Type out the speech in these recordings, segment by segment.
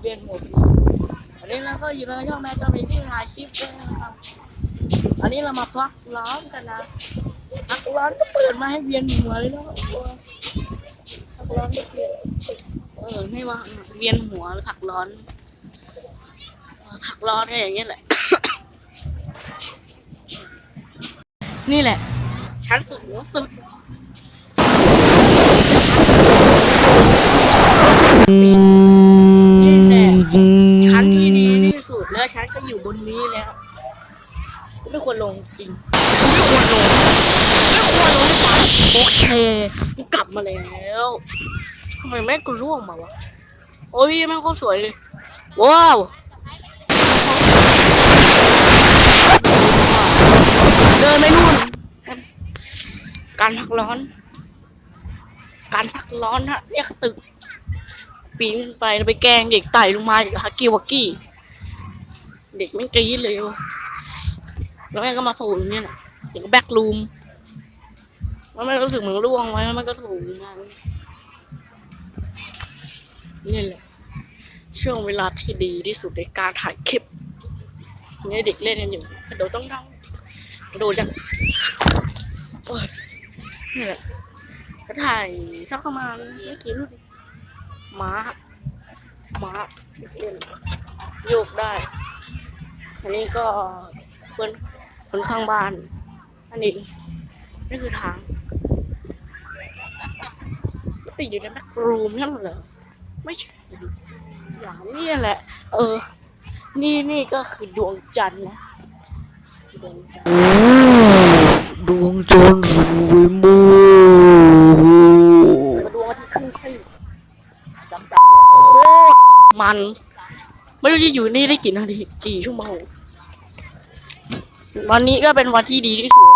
เวียนหัวอันนี้เราก็อยู่ในช่องแม่จอมที่ถ่ายคลิปด้วยนะครับ อันนี้เรามาพักร้อนกันนะพักร้อนก็เปิดมาให้เวียนหัวเลยนะพักร้อนก็เปิดเออไม่ว่าเวียนหัวหรือพักร้อนเออพักร้อนก็อย่างเงี้ยแหละ นี่แหละ ชั้นสูงสุดนี่ ที่สุดแล้วชั้นก็อยู่บนนี้แล้วไม่ควรลงจริง ไม่ควรลงไม่ควรลงโอเคกูกลับมาแล้วทำไมแม่กูร่วงมาวะโอ้ยแม่งโคตรสวยเลยว้าวเดินไปนู่นการพักร้อน การพักร้อนฮะเรียกตึกปีนขึ้นไปแล้วไปแกงเด็กไต่ลงมาจากฮักกี้วักกี้ เด็กไม่งกรี๊ดเลยวะแล้วแม่ก็มาโผล่อยู่เนี่ยนะอย่างกับแบ็กลูมแล้วแม่ก็รู้สึกเหมือนร่วงไว้แล้วมันก็ถูมานี่แหละช่วงเวลาที่ดีที่สุดในการถ่ายคลิปเนี่ยเด็กเล่นกันอยู่กระโดดต้องดังกระโดดจังนี่แหละก็ถ่ายสักประมาณไม่กี่รูปม้าม้าเล่นโยกได้ อันนี้ก็เพื่อนคนข้างบ้าน อันนี้นี่คือทางติดอยู่ในแบ็ครูมนั่นเหรอไม่ใช่อย่างนี้แหละ เออ นี่นี่ก็คือดวงจันทร์นะดวงจันทร์ดวงจันทร์สวยมากดวงอาทิตย์ครึ่งซีกจำจำโคตรมัน ไม่รู้จะอยู่นี่ได้กี่นาทีกี่ชั่วโมงวันนี้ก็เป็นวันที่ดีที่สุด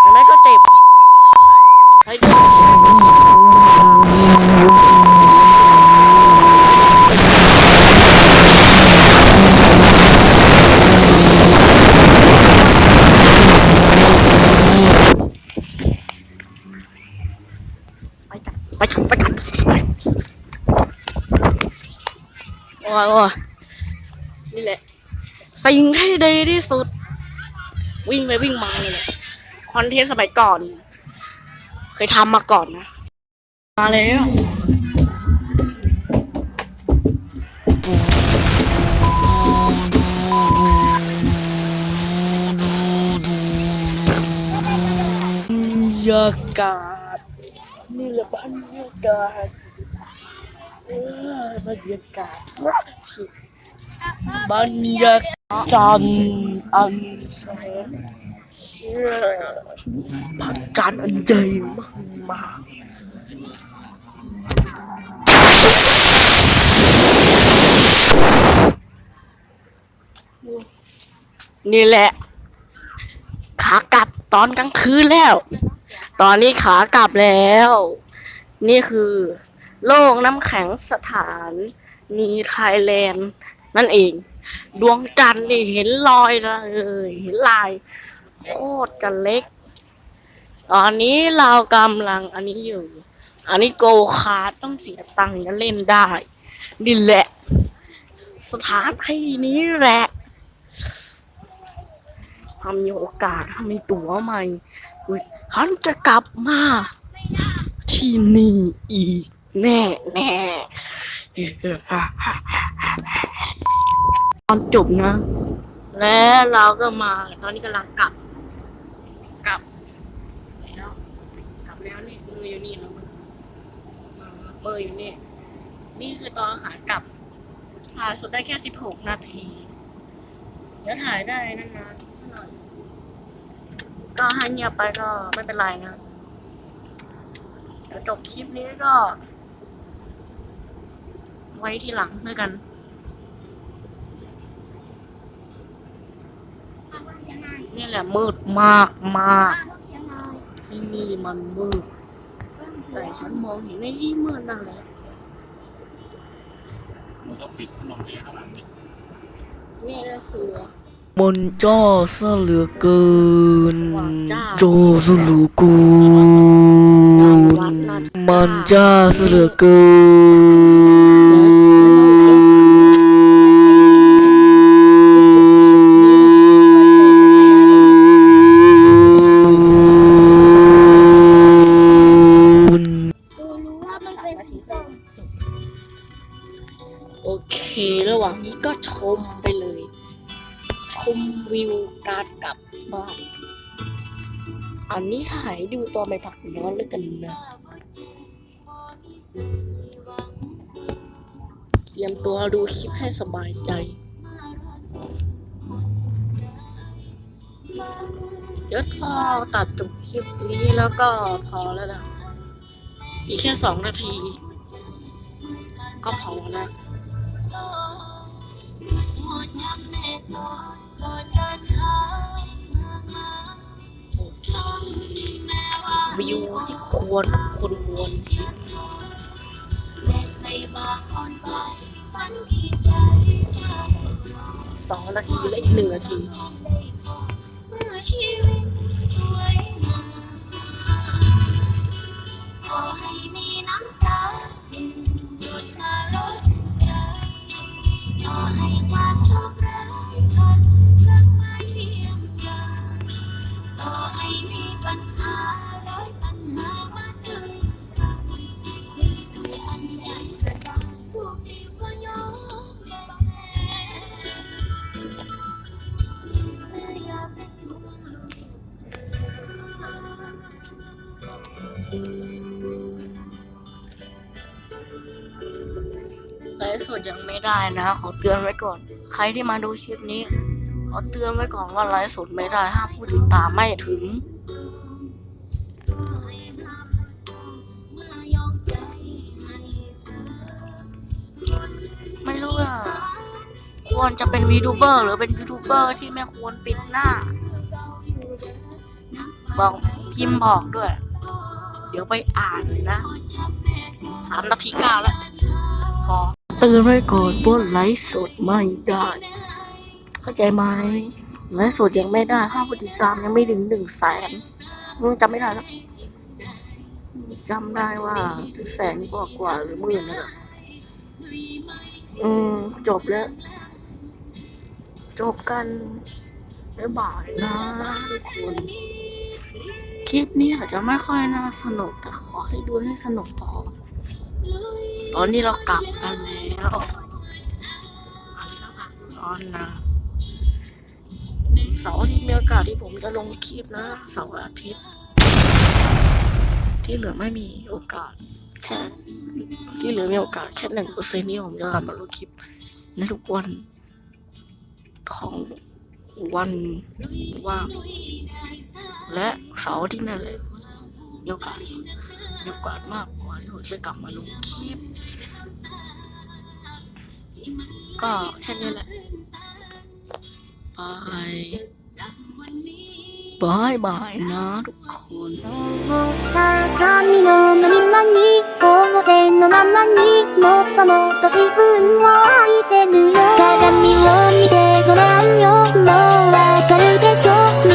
แต่แม่ก็เจ็บใช้ไปกันไปกันไปกัน อ้ยโอ้ยนี่แหละ สิ่งที่ดีที่สุด วิ่งไปวิ่งมาเลยแหละคอนเทนต์สมัยก่อน เคยทำมาก่อนนะ มาแล้วบรรยากาศนี่แหละบรรยากาศ บรรยากาศบรรยากาศจันอันแสนเออพระจันทร์อันใหญ่มากมากนี่แหละ ขากลับตอนกลางคืนแล้ว ตอนนี้ขากลับแล้ว นี่คือ โลกน้ำแข็งสถานนีไทยแลนด์นั่นเอง ดวงจันทร์นี่เห็นรอยเลยเห็นลาย โคตรจะเล็ก ตอนนี้เรากำลังอันนี้อยู่ อันนี้โกคาร์ทต้องเสียตังค์จะเล่นได้นี่แหละ สถานที่นี้แหละถ้ามีโอกาสถ้ามีตั๋วใหม่ฉันจะกลับมาที่นี่อีก แน่แน่ตอนจบนะ แล้วเราก็มา ตอนนี้กำลังกลับ กลับแล้วกลับแล้วนี่มืออยู่นี่แล้วมืออยู่นี่ นี่คือตอนขากลับถ่ายสุดได้แค่สิบหกนาที เดี๋ยวถ่ายได้นานๆหน่อย ก็ให้เงียบไปก็ไม่เป็นไรนะ เดี๋ยวจบคลิปนี้ก็ ไว้ทีหลังด้วยกันนี่แหละมืดมากมากที่นี่มันมืดแต่ฉันมองเห็นในที่มืดนั่นแหละมันก็ปิดถนนเลยข้างหลังนี่นี่แหละเสือมันจ้าซะเหลือเกินว่าจ้าโจซะเหลือเกิวัดนนั่นมันจ้าซะเหลือเกิน มวิวการกลับบ้าน อันนี้ถ่ายดูตอนไปพักร้อนแล้วกันนะเตรียมตัวดูคลิปให้สบายใจเดี๋ยวพอตัดจบคลิปนี้แล้วก็พอแล้วนะอีกแค่สองนาที ก็พอแล้ว วิวที่ควรคนควรสองนาทีและอีกหนึ่งนาที ไลฟ์สดยังไม่ได้นะขอเตือนไว้ก่อน ใครที่มาดูคลิปนี้ขอเตือนไว้ก่อนว่าไลฟ์สดไม่ได้ห้ามผู้ติดตามไม่ถึงไม่รู้ว่าควรจะเป็นวีทูเบอร์หรือเป็นยูทูบเบอร์ที่ไม่ควรปิดหน้า บอกพิมพ์บอกด้วย เดี๋ยวไปอ่านเลยนะ สามนาทีเก้าแล้วพอเตือนไว้ก่อนว่าไลฟ์สดไม่ได้ เข้าใจไหมไลฟ์สดยังไม่ได้ถ้าผู้ติดตามยังไม่ถึงหนึ่งแสนจำไม่ได้แล้วจำได้ว่าถึงแสนกว่ากว่าหรือหมื่นนะอืม จบแล้ว จบกันบ๊ายบายนะทุกคนคลิปนี้อาจจะไม่ค่อยน่าสนุกแต่ขอให้ดูให้สนุกพอ ตอนนี้เรากลับกันแล้วตอนนะเสาร์ทิตย์มีโอกาสที่ผมจะลงคลิปนะเสาร์อาทิตย์ ที่เหลือไม่มีโอกาสแค่ที่เหลือมีโอกาสแค่หนึ่งเปอร์เซ็นต์ที่ผมจะกลับมาลงคลิปในทุกวันของวันว่างและเสาร์ที่นั่นแหละมีโอกาส เดี๋ยวกวาดมากกว่าหนูจะกลับมาลงคลิป ก็แค่นี้แหละบายบายบายนะทุกคน鏡のままに光線のままにもっともっと自分を愛せるよ鏡を見てごらんよもうわかるでしょ